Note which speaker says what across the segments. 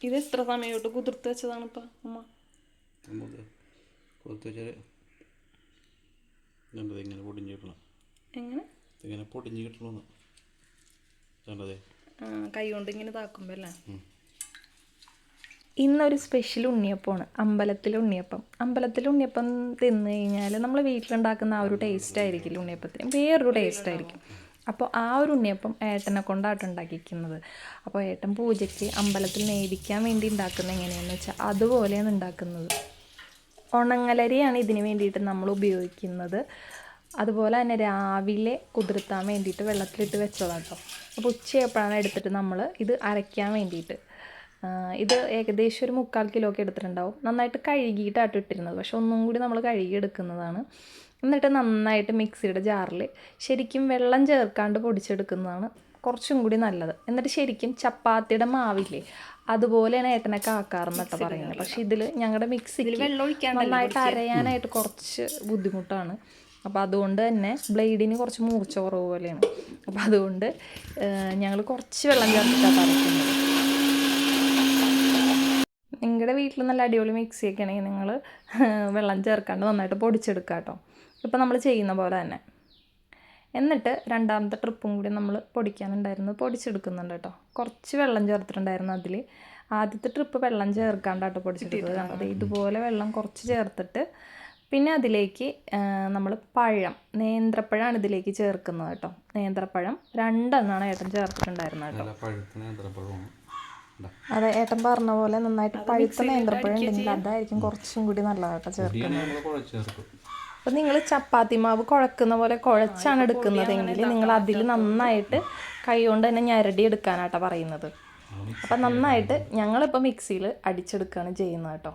Speaker 1: ഇത് എത്ര സമയമായിട്ട് കുതിർത്ത് വെച്ചതാണ് ഇപ്പം അമ്മ
Speaker 2: നമുക്ക് കൊടുത്തു വെച്ചാൽ കണ്ടത് ഇങ്ങനെ പൊടിഞ്ഞ് കിട്ടണം.
Speaker 1: എങ്ങനെ?
Speaker 2: ഇങ്ങനെ പൊടിഞ്ഞ് കിട്ടണമെന്ന് കണ്ടതേ
Speaker 1: ആ, കൈ കൊണ്ട് ഇങ്ങനെ താക്കുമ്പോ അല്ലേ?
Speaker 3: ഇന്നൊരു സ്പെഷ്യൽ ഉണ്ണിയപ്പമാണ്. അമ്പലത്തിലെ ഉണ്ണിയപ്പം. അമ്പലത്തിലെ ഉണ്ണിയപ്പം തിന്നു കഴിഞ്ഞാൽ നമ്മൾ വീട്ടിലുണ്ടാക്കുന്ന ആ ഒരു ടേസ്റ്റ് ആയിരിക്കില്ല ഉണ്ണിയപ്പത്തിന്? വേറൊരു ടേസ്റ്റ് ആയിരിക്കും. അപ്പോൾ ആ ഒരു ഉണ്ണിയപ്പം ഏട്ടനെ കൊണ്ടാട്ട് ഉണ്ടാക്കിക്കുന്നത്. അപ്പോൾ ഏട്ടൻ പൂജയ്ക്ക് അമ്പലത്തിൽ നേദിക്കാൻ വേണ്ടി ഉണ്ടാക്കുന്നത് എങ്ങനെയാണെന്ന് വെച്ചാൽ അതുപോലെയാണ് ഉണ്ടാക്കുന്നത്. ഉണങ്ങലരിയാണ് ഇതിന് വേണ്ടിയിട്ട് നമ്മൾ ഉപയോഗിക്കുന്നത്. അതുപോലെ തന്നെ രാവിലെ കുതിർത്താൻ വേണ്ടിയിട്ട് വെള്ളത്തിലിട്ട് വെച്ചതാണ് കേട്ടോ അപ്പോൾ ഉച്ചയപ്പോഴാണ് എടുത്തിട്ട് നമ്മൾ ഇത് അരയ്ക്കാൻ വേണ്ടിയിട്ട്. ഇത് ഏകദേശം ഒരു മുക്കാൽ കിലോ ഒക്കെ എടുത്തിട്ടുണ്ടാവും. നന്നായിട്ട് കഴുകിയിട്ടാണ് ഇട്ടിരുന്നത്. പക്ഷെ ഒന്നും കൂടി നമ്മൾ കഴുകി എടുക്കുന്നതാണ് എന്നിട്ട് നന്നായിട്ട് മിക്സിയുടെ ജാറിൽ ശരിക്കും വെള്ളം ചേർക്കാണ്ട് പൊടിച്ചെടുക്കുന്നതാണ് കുറച്ചും കൂടി നല്ലത്. എന്നിട്ട് ശരിക്കും ചപ്പാത്തിയുടെ മാവില്ലേ അതുപോലെയാണ് ഏട്ടനൊക്കെ ആക്കാറെന്നൊക്കെ പറയുന്നത്. പക്ഷെ ഇതിൽ ഞങ്ങളുടെ മിക്സിയിൽ
Speaker 1: ഒഴിക്കാണ്ടല്ലേ
Speaker 3: നന്നായിട്ട് അരയാനായിട്ട് കുറച്ച് ബുദ്ധിമുട്ടാണ്. അപ്പോൾ അതുകൊണ്ട് തന്നെ ബ്ലേഡിന് കുറച്ച് മൂർച്ച കുറവ് പോലെയാണ്. അപ്പോൾ അതുകൊണ്ട് ഞങ്ങൾ കുറച്ച് വെള്ളം ചേർത്തിട്ടാണ് അരയ്ക്കുന്നത്. നിങ്ങളുടെ വീട്ടിൽ നല്ല അടിപൊളി മിക്സിയൊക്കെ ആണെങ്കിൽ നിങ്ങൾ വെള്ളം ചേർക്കാണ്ട് നന്നായിട്ട് പൊടിച്ചെടുക്കുക കേട്ടോ ഇപ്പം നമ്മൾ ചെയ്യുന്ന പോലെ തന്നെ. എന്നിട്ട് രണ്ടാമത്തെ ട്രിപ്പും കൂടി നമ്മൾ പൊടിക്കാനുണ്ടായിരുന്നു. പൊടിച്ചെടുക്കുന്നുണ്ട് കേട്ടോ കുറച്ച് വെള്ളം ചേർത്തിട്ടുണ്ടായിരുന്നു അതിൽ ആദ്യത്തെ ട്രിപ്പ് വെള്ളം ചേർക്കാണ്ടാട്ടോ പൊടിച്ചെടുത്തത്. കണ്ടത് ഇതുപോലെ വെള്ളം കുറച്ച് ചേർത്തിട്ട് പിന്നെ അതിലേക്ക് നമ്മൾ പഴം നേന്ത്രപ്പഴമാണ് ഇതിലേക്ക് ചേർക്കുന്നത് കേട്ടോ നേന്ത്രപ്പഴം രണ്ടെണ്ണമാണ് ഏട്ടൻ ചേർത്തിട്ടുണ്ടായിരുന്നത് കേട്ടോ അതെ ഏട്ടൻ പറഞ്ഞ പോലെ നന്നായിട്ട് പഴുത്ത നേന്ത്രപ്പഴം ഉണ്ടെങ്കിൽ അതായിരിക്കും കുറച്ചും കൂടി നല്ലതാട്ടോ ചേർക്കുന്നത്.
Speaker 2: ചേർക്കും
Speaker 3: അപ്പം നിങ്ങൾ ചപ്പാത്തി മാവ് കുഴക്കുന്ന പോലെ കുഴച്ചാണ് എടുക്കുന്നതെങ്കിൽ നിങ്ങൾ അതിൽ നന്നായിട്ട് കൈ കൊണ്ട് തന്നെ ഞരടി എടുക്കാനാട്ടോ പറയുന്നത്. അപ്പം നന്നായിട്ട് ഞങ്ങളിപ്പോൾ മിക്സിയിൽ അടിച്ചെടുക്കുകയാണ് ചെയ്യുന്നത് കേട്ടോ.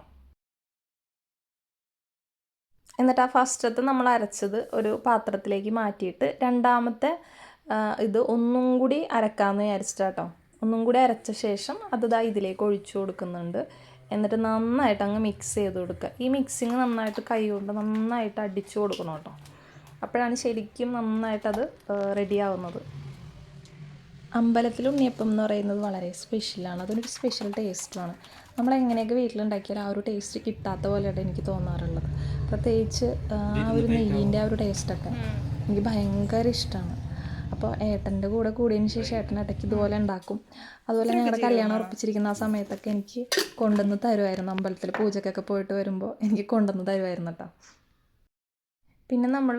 Speaker 3: എന്നിട്ട് ആ ഫസ്റ്റത്തെ നമ്മൾ അരച്ചത് ഒരു പാത്രത്തിലേക്ക് മാറ്റിയിട്ട് രണ്ടാമത്തെ ഇത് ഒന്നും കൂടി അരക്കാമെന്ന് വിചാരിച്ചിട്ടാട്ടോ. ഒന്നും കൂടി അരച്ച ശേഷം അത് ദാ ഇതിലേക്ക് ഒഴിച്ചു കൊടുക്കുന്നുണ്ട്. എന്നിട്ട് നന്നായിട്ട് അങ്ങ് മിക്സ് ചെയ്ത് കൊടുക്കുക. ഈ മിക്സിങ് നന്നായിട്ട് കൈ കൊണ്ട് നന്നായിട്ട് അടിച്ചു കൊടുക്കണം കേട്ടോ. അപ്പോഴാണ് ശരിക്കും നന്നായിട്ടത് റെഡി ആവുന്നത്. അമ്പലത്തിൽ ഉണ്ണിയപ്പം എന്ന് പറയുന്നത് വളരെ സ്പെഷ്യലാണ് അതൊരു സ്പെഷ്യൽ ടേസ്റ്റാണ് നമ്മൾ എങ്ങനെയൊക്കെ വീട്ടിലുണ്ടാക്കിയാൽ ആ ഒരു ടേസ്റ്റ് കിട്ടാത്ത പോലെയാണ് എനിക്ക് തോന്നാറുള്ളത്. പ്രത്യേകിച്ച് ആ ആ ഒരു നെയ്യിന്റെ ആ ഒരു ടേസ്റ്റൊക്കെ എനിക്ക് ഭയങ്കര ഇഷ്ടമാണ് അപ്പോൾ ഏട്ടന്റെ കൂടെ കൂടിയതിന് ശേഷം ഏട്ടൻ ഇടയ്ക്ക് ഇതുപോലെ ഉണ്ടാക്കും. അതുപോലെ ഞങ്ങളുടെ കല്യാണം ഉറപ്പിച്ചിരിക്കുന്ന ആ സമയത്തൊക്കെ എനിക്ക് കൊണ്ടുവന്ന് തരുമായിരുന്നു അമ്പലത്തിൽ പൂജക്കൊക്കെ പോയിട്ട് വരുമ്പോൾ എനിക്ക് കൊണ്ടുവന്ന് തരുമായിരുന്നു കേട്ടോ പിന്നെ നമ്മൾ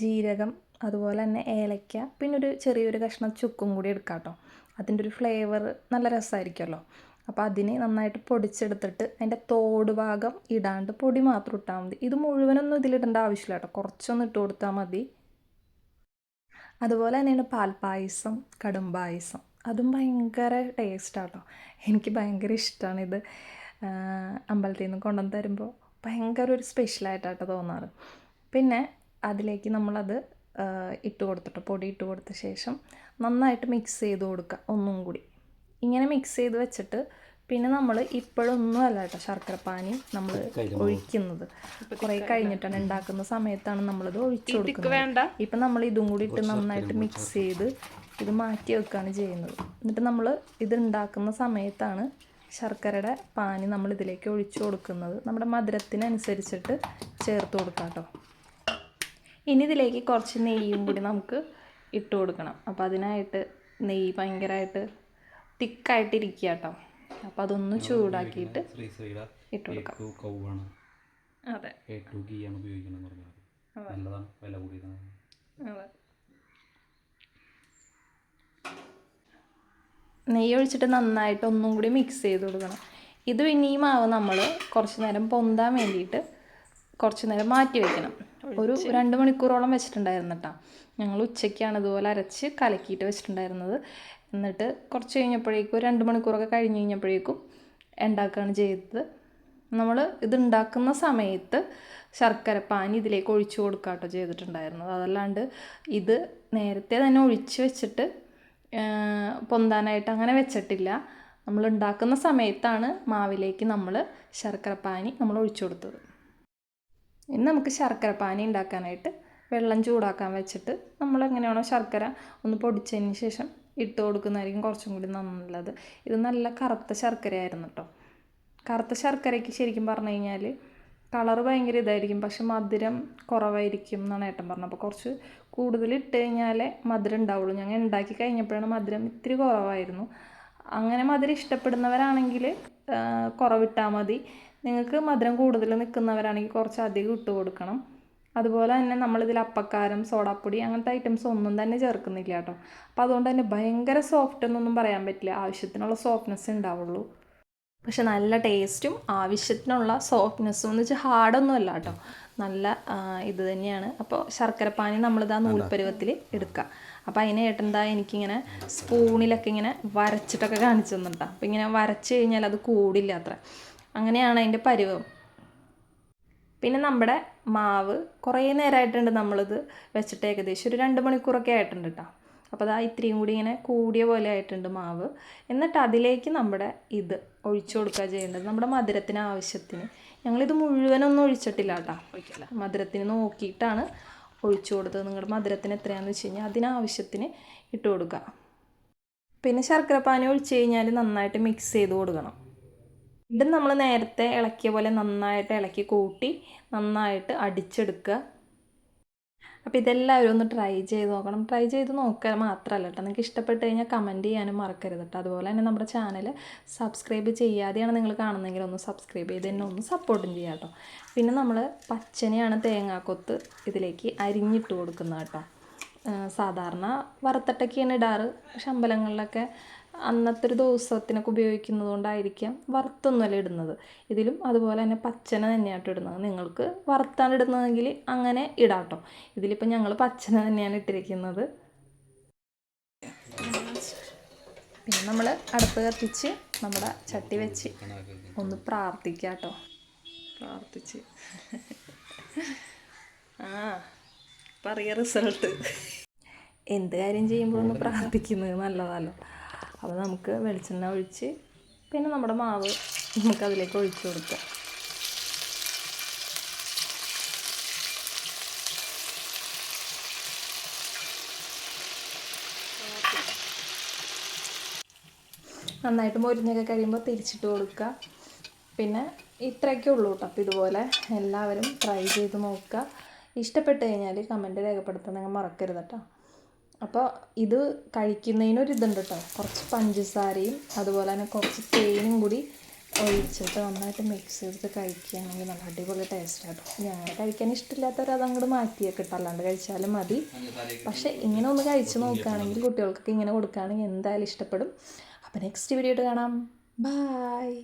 Speaker 3: ജീരകം അതുപോലെ തന്നെ ഏലക്ക പിന്നെ ഒരു ചെറിയൊരു കഷ്ണം ചുക്കും കൂടി എടുക്കാം കേട്ടോ അതിന്റെ ഒരു ഫ്ലേവർ നല്ല രസമായിരിക്കുമല്ലോ അപ്പോൾ അതിനെ നന്നായിട്ട് പൊടിച്ചെടുത്തിട്ട് അതിന്റെ തോട് ഭാഗം ഇടാണ്ട് പൊടി മാത്രം ഇട്ടാൽ മതി. ഇത് മുഴുവനൊന്നും ഇതിലിടേണ്ട ആവശ്യമില്ല കേട്ടോ കുറച്ചൊന്ന് ഇട്ട് കൊടുത്താൽ മതി. അതുപോലെ തന്നെയാണ് പാൽപ്പായസം കടും പായസം അതും ഭയങ്കര ടേസ്റ്റാട്ടോ. എനിക്ക് ഭയങ്കര ഇഷ്ടമാണ് ഇത്. അമ്പലത്തിൽ നിന്ന് കൊണ്ടുവന്ന് തരുമ്പോൾ ഭയങ്കര ഒരു സ്പെഷ്യലായിട്ടാട്ടോ തോന്നാറ്. പിന്നെ അതിലേക്ക് നമ്മളത് ഇട്ട് കൊടുത്തിട്ട് പൊടി ഇട്ട് കൊടുത്ത ശേഷം നന്നായിട്ട് മിക്സ് ചെയ്ത് കൊടുക്കുക ഒന്നും കൂടി. ഇങ്ങനെ മിക്സ് ചെയ്ത് വെച്ചിട്ട് പിന്നെ നമ്മൾ ഇപ്പോഴൊന്നും അല്ല കേട്ടോ ശർക്കരപ്പാനി നമ്മൾ ഒഴിക്കുന്നത്. കുറേ കഴിഞ്ഞിട്ടാണ് ഉണ്ടാക്കുന്ന സമയത്താണ് നമ്മളിത് ഒഴിച്ചു കൊടുക്കുന്നത്.
Speaker 1: വേണ്ട.
Speaker 3: ഇപ്പം നമ്മൾ ഇതും കൂടി ഇട്ട് നന്നായിട്ട് മിക്സ് ചെയ്ത് ഇത് മാറ്റി വെക്കുകയാണ് ചെയ്യുന്നത്. എന്നിട്ട് നമ്മൾ ഇത് ഉണ്ടാക്കുന്ന സമയത്താണ് ശർക്കരയുടെ പാനി നമ്മൾ ഇതിലേക്ക് ഒഴിച്ചു കൊടുക്കുന്നത്. നമ്മുടെ മധുരത്തിനനുസരിച്ചിട്ട് ചേർത്ത് കൊടുക്കാം കേട്ടോ ഇനി ഇതിലേക്ക് കുറച്ച് നെയ്യും കൂടി നമുക്ക് ഇട്ട് കൊടുക്കണം. അപ്പോൾ അതിനായിട്ട് നെയ്യ് ഭയങ്കരമായിട്ട് തിക്കായിട്ടിരിക്കുക കേട്ടോ അപ്പോൾ അതൊന്ന് ചൂടാക്കിയിട്ട് ഇട്ട് കൊടുക്കാം.
Speaker 1: അതെ.
Speaker 2: നല്ലതാണ്. വില കൂടിയതാണ്.
Speaker 1: അതെ.
Speaker 3: നെയ്യ് ഒഴിച്ചിട്ട് നന്നായിട്ട് ഒന്നും കൂടി മിക്സ് ചെയ്ത് കൊടുക്കണം. ഇത് പിന്നെ ഈ മാവ് നമ്മൾ കുറച്ച് നേരം പൊന്താൻ വേണ്ടിയിട്ട് കുറച്ച് നേരം മാറ്റി വെക്കണം. ഒരു രണ്ട് മണിക്കൂറോളം വെച്ചിട്ടുണ്ടായിരുന്നു കേട്ടോ ഞങ്ങൾ ഉച്ചയ്ക്കാണ് ഇതുപോലെ അരച്ച് കലക്കിയിട്ട് വെച്ചിട്ടുണ്ടായിരുന്നത്. എന്നിട്ട് കുറച്ച് കഴിഞ്ഞപ്പോഴേക്കും ഒരു രണ്ട് മണിക്കൂറൊക്കെ കഴിഞ്ഞ് കഴിഞ്ഞപ്പോഴേക്കും ഉണ്ടാക്കുകയാണ് ചെയ്തത്. നമ്മൾ ഇത് ഉണ്ടാക്കുന്ന സമയത്ത് ശർക്കര പാനി ഇതിലേക്ക് ഒഴിച്ചു കൊടുക്കാട്ടോ കേട്ടോ ചെയ്തിട്ടുണ്ടായിരുന്നത്. അതല്ലാണ്ട് ഇത് നേരത്തെ തന്നെ ഒഴിച്ച് വെച്ചിട്ട് പൊന്താനായിട്ട് അങ്ങനെ വെച്ചിട്ടില്ല. നമ്മൾ ഉണ്ടാക്കുന്ന സമയത്താണ് മാവിലേക്ക് നമ്മൾ ശർക്കര പാനി നമ്മൾ ഒഴിച്ചു കൊടുത്തത്. ഇനി നമുക്ക് ശർക്കര പാനി ഉണ്ടാക്കാനായിട്ട് വെള്ളം ചൂടാക്കാൻ വെച്ചിട്ട് നമ്മൾ എങ്ങനെയാണോ ശർക്കര ഒന്ന് പൊടിച്ചതിന് ശേഷം ഇട്ട് കൊടുക്കുന്നതായിരിക്കും കുറച്ചും കൂടി നല്ലത്. ഇത് നല്ല കറുത്ത ശർക്കരയായിരുന്നു കേട്ടോ. കറുത്ത ശർക്കരയ്ക്ക് ശരിക്കും പറഞ്ഞു കഴിഞ്ഞാൽ കളർ ഭയങ്കര ഇതായിരിക്കും പക്ഷെ മധുരം കുറവായിരിക്കും എന്നാണ് ഏട്ടൻ പറഞ്ഞത്. അപ്പോൾ കുറച്ച് കൂടുതൽ ഇട്ട് കഴിഞ്ഞാലേ മധുരം ഉണ്ടാവുള്ളൂ. ഞങ്ങൾ ഉണ്ടാക്കി കഴിഞ്ഞപ്പോഴാണ് മധുരം ഇത്തിരി കുറവായിരുന്നു. അങ്ങനെ മധുരം ഇഷ്ടപ്പെടുന്നവരാണെങ്കിൽ കുറവിട്ടാൽ മതി. നിങ്ങൾക്ക് മധുരം കൂടുതൽ നിൽക്കുന്നവരാണെങ്കിൽ കുറച്ച് അധികം ഇട്ട് കൊടുക്കണം. അതുപോലെ തന്നെ നമ്മളിതിൽ അപ്പക്കാരം സോഡാപ്പൊടി അങ്ങനത്തെ ഐറ്റംസ് ഒന്നും തന്നെ ചേർക്കുന്നില്ല കേട്ടോ. അപ്പോൾ അതുകൊണ്ട് തന്നെ ഭയങ്കര സോഫ്റ്റ് എന്നൊന്നും പറയാൻ പറ്റില്ല. ആവശ്യത്തിനുള്ള സോഫ്റ്റ്നെസ് ഉണ്ടാവുള്ളൂ. പക്ഷെ നല്ല ടേസ്റ്റും ആവശ്യത്തിനുള്ള സോഫ്റ്റ്നെസ്സും എന്ന് വെച്ചാൽ ഹാർഡൊന്നും അല്ല കേട്ടോ. നല്ല ഇത് തന്നെയാണ്. അപ്പോൾ ശർക്കരപ്പാനി നമ്മളിത് ആ നൂൽപ്പരുവത്തിൽ എടുക്കുക അപ്പോൾ അതിന് ഏട്ടെന്താ എനിക്കിങ്ങനെ സ്പൂണിലൊക്കെ ഇങ്ങനെ വരച്ചിട്ടൊക്കെ കാണിച്ചു തന്നിട്ടാ. അപ്പോൾ ഇങ്ങനെ വരച്ച് കഴിഞ്ഞാൽ അത് കൂടില്ല അത്ര. അങ്ങനെയാണ് അതിന്റെ പരുവം. പിന്നെ നമ്മുടെ മാവ് കുറേ നേരമായിട്ടുണ്ട് നമ്മളിത് വെച്ചിട്ട് ഏകദേശം ഒരു രണ്ട് മണിക്കൂറൊക്കെ ആയിട്ടുണ്ട് കേട്ടോ അപ്പോൾ അതാ ഇത്രയും കൂടി ഇങ്ങനെ കൂടിയ പോലെ ആയിട്ടുണ്ട് മാവ്. എന്നിട്ട് അതിലേക്ക് നമ്മുടെ ഇത് ഒഴിച്ചു കൊടുക്കുക ചെയ്യേണ്ടത്. നമ്മുടെ മധുരത്തിന് ആവശ്യത്തിന്. ഞങ്ങളിത് മുഴുവനൊന്നും ഒഴിച്ചിട്ടില്ല കേട്ടോ മധുരത്തിന് നോക്കിയിട്ടാണ് ഒഴിച്ചു കൊടുത്തത് നിങ്ങളുടെ മധുരത്തിന് എത്രയാണെന്ന് വെച്ച് കഴിഞ്ഞാൽ അതിനാവശ്യത്തിന് ഇട്ട് കൊടുക്കുക. പിന്നെ ശർക്കരപ്പാനി ഒഴിച്ച് കഴിഞ്ഞാൽ നന്നായിട്ട് മിക്സ് ചെയ്ത് കൊടുക്കണം. വീണ്ടും നമ്മൾ നേരത്തെ ഇളക്കിയ പോലെ നന്നായിട്ട് ഇളക്കി കൂട്ടി നന്നായിട്ട് അടിച്ചെടുക്കുക. അപ്പോൾ ഇതെല്ലാവരും ഒന്ന് ട്രൈ ചെയ്ത് നോക്കണം. ട്രൈ ചെയ്ത് നോക്കുക മാത്രമല്ല കേട്ടോ. നിങ്ങൾക്ക് ഇഷ്ടപ്പെട്ട് കഴിഞ്ഞാൽ കമന്റ് ചെയ്യാനും മറക്കരുത് കേട്ടോ. അതുപോലെ തന്നെ നമ്മുടെ ചാനൽ സബ്സ്ക്രൈബ് ചെയ്യാതെയാണ് നിങ്ങൾ കാണുന്നതെങ്കിൽ ഒന്ന് സബ്സ്ക്രൈബ് ചെയ്ത് തന്നെ ഒന്ന് സപ്പോർട്ടും ചെയ്യാം കേട്ടോ. പിന്നെ നമ്മൾ പച്ചനെയാണ് തേങ്ങാക്കൊത്ത് ഇതിലേക്ക് അരിഞ്ഞിട്ട് കൊടുക്കുന്നത് കേട്ടോ. സാധാരണ വറുത്തട്ടൊക്കെയാണ് ഇടാറ്. പക്ഷെ അമ്പലങ്ങളിലൊക്കെ അന്നത്തെ ഒരു ദിവസത്തിനൊക്കെ ഉപയോഗിക്കുന്നത് കൊണ്ടായിരിക്കാം വറുത്തൊന്നുമല്ല ഇടുന്നത്. ഇതിലും അതുപോലെ തന്നെ പച്ചന തന്നെയാട്ടോ ഇടുന്നത്. നിങ്ങൾക്ക് വറുത്താണ് ഇടുന്നതെങ്കിൽ അങ്ങനെ ഇടാട്ടോ. ഇതിലിപ്പോൾ ഞങ്ങൾ പച്ചന തന്നെയാണ് ഇട്ടിരിക്കുന്നത്. പിന്നെ നമ്മൾ അടുപ്പ് കത്തിച്ച് നമ്മുടെ ചട്ടി വെച്ച് ഒന്ന് പ്രാർത്ഥിക്കാം കേട്ടോ
Speaker 1: പ്രാർത്ഥിച്ച്. ആ പറയ റിസൾട്ട്.
Speaker 3: എന്ത് കാര്യം ചെയ്യുമ്പോൾ ഒന്ന് പ്രാർത്ഥിക്കുന്നത് നല്ലതല്ലോ അപ്പോൾ നമുക്ക് വെളിച്ചെണ്ണ ഒഴിച്ച് പിന്നെ നമ്മുടെ മാവ് നമുക്ക് അതിലേക്ക് ഒഴിച്ചു കൊടുക്കാം. നന്നായിട്ട് മൊരിഞ്ഞൊക്കെ കഴിയുമ്പോൾ തിരിച്ചിട്ട് കൊടുക്കുക. പിന്നെ ഇത്രയൊക്കെ ഉള്ളൂ കേട്ടോ അപ്പോൾ ഇതുപോലെ എല്ലാവരും ട്രൈ ചെയ്ത് നോക്കുക. ഇഷ്ടപ്പെട്ട് കഴിഞ്ഞാൽ കമന്റ് രേഖപ്പെടുത്താൻ നിങ്ങൾ മറക്കരുത് കേട്ടോ അപ്പോൾ ഇത് കഴിക്കുന്നതിനൊരു ഇതുണ്ട് കേട്ടോ കുറച്ച് പഞ്ചസാരയും അതുപോലെ തന്നെ കുറച്ച് തേനും കൂടി ഒഴിച്ചിട്ട് നന്നായിട്ട് മിക്സ് ചെയ്തിട്ട് കഴിക്കുകയാണെങ്കിൽ നല്ല അടിപൊളി ടേസ്റ്റ് ആട്ടോ. ഞങ്ങൾ കഴിക്കാൻ ഇഷ്ടമില്ലാത്തവർ അതങ്ങോട്ട് മാറ്റിയൊക്കെ ഇട്ടോ അല്ലാണ്ട് കഴിച്ചാലും മതി. പക്ഷേ ഇങ്ങനെ ഒന്ന് കഴിച്ച് നോക്കുകയാണെങ്കിൽ കുട്ടികൾക്കൊക്കെ ഇങ്ങനെ കൊടുക്കുകയാണെങ്കിൽ എന്തായാലും ഇഷ്ടപ്പെടും. അപ്പോൾ നെക്സ്റ്റ് വീഡിയോ കാണാം. ബായ്